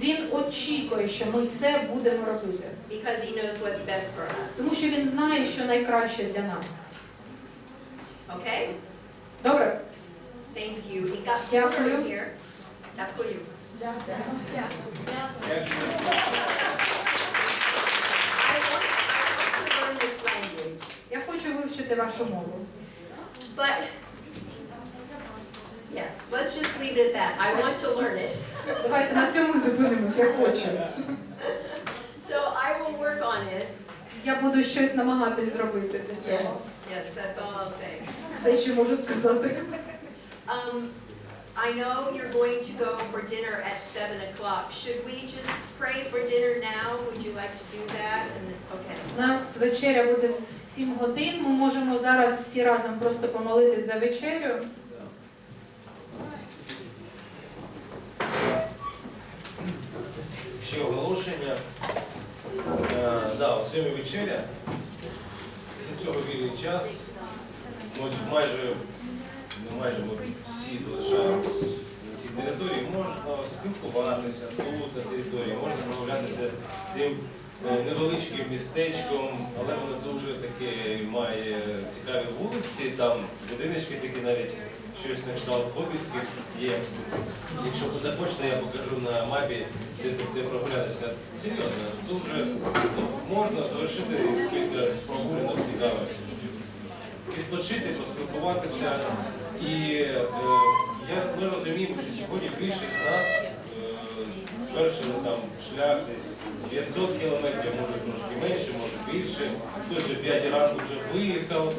Він очікує, що ми це будемо робити, because He knows what's best for us. тому що він знає, що найкраще для нас. Okay? Добре? Thank you. He got Дякую. here. Дякую. This language, Я хочу вивчити вашу мову. but yes, let's just leave it at that. I want to learn it. Давайте на цьому зупинимось, я хочу. So I will work on it. Я буду щось намагатись зробити для Yes, цього. yes, that's all I'll say. Все, що можу сказати. Um, I know you're going to go for dinner at seven o'clock. Should we just pray for dinner now? Would you like to do that? And then, okay. У нас вечеря буде в 7 годин. Ми можемо зараз всі разом просто помолитись за вечерю. Ще оголошення. Е, да, о сьомій вечеря. Після цього вільний час. Майже, ну майже ми всі залишаємось на цій території. Можна спілкуватися тут на території, можна прогулятися цим невеличким містечком, але воно дуже таке має цікаві вулиці, там будиночки такі навіть щось на кшталт хобітських є. Якщо захочете, я покажу на мапі, де, де прогулятися. Серйозно, дуже можна завершити кілька прогулянок цікавих. Відпочити, поспілкуватися. І е, я, ми розуміємо, що сьогодні більшість з нас е, звершили там шлях десь 500 кілометрів, може трошки менше, може більше. Хтось о 5 ранку вже виїхав,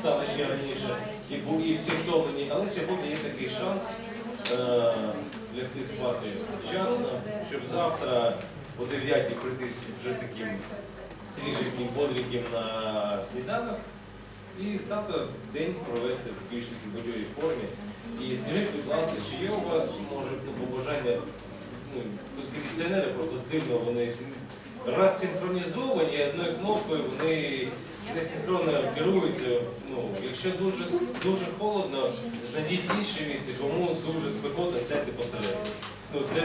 стало ще раніше, і, бу- і всі втомлені. Але сьогодні є такий шанс е, лягти спати вчасно, щоб завтра о 9 прийти вже таким свіженьким, бодреньким на сніданок. І завтра день провести в більш бойовій формі. І скажіть, будь ласка, чи є у вас, може, ну, побажання, ну, кондиціонери просто дивно, вони раз синхронізовані, одною кнопкою вони не синхронно керуються. Ну, якщо дуже, дуже холодно, знайдіть інше місце, кому дуже спекотно, сядьте посередині. Ну, це,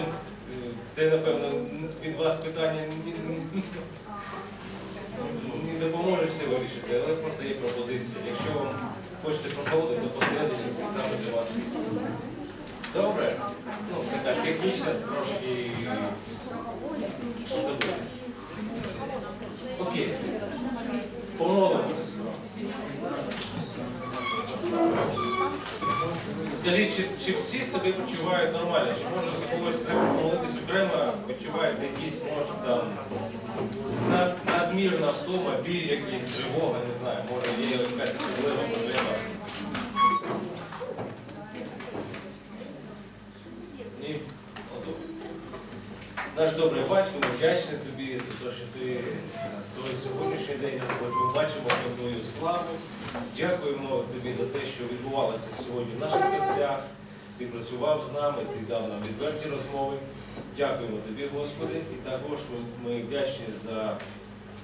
це, напевно, від вас питання не допоможе все вирішити, але просто є пропозиція. Якщо вам хочете проходити, то посередині це саме для вас місце. Добре? Ну, така технічна трошки забудьте. Окей. Помолимось. Скажіть, чи, чи всі себе почувають нормально? Чи може за когось треба помолитись окремо, відчувають якісь, може там над- надмірна втома, біль якийсь, тривога, не знаю, може є якась особлива проблема. Наш добрий батько, ми вдячні тобі за те, що ти створив сьогоднішній день, Господь. Ми бачимо твою славу. Дякуємо тобі за те, що відбувалося сьогодні в наших серцях. Ти працював з нами, ти дав нам відверті розмови. Дякуємо тобі, Господи, і також ми, вдячні за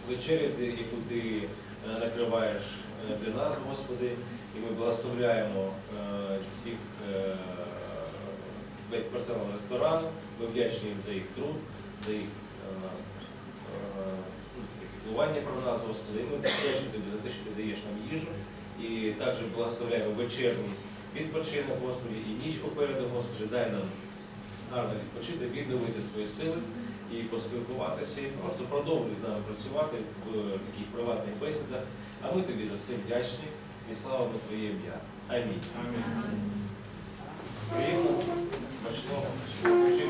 вечерю, яку ти е, накриваєш е, для нас, Господи, і ми благословляємо е, всіх весь персонал ресторану. Ми вдячні їм за їх труд, за їх е, е, піклування про нас, Господи. І ми вдячні тобі за те, що ти даєш нам їжу. І також благословляємо вечірній відпочинок, Господи, і ніч попереду, Господи, дай нам гарно відпочити, відновити свої сили і поспілкуватися, і просто продовжуй з нами працювати в таких приватних бесідах. А ми тобі за все вдячні і слава Твоє ім'я. Амінь. Амінь. Почто.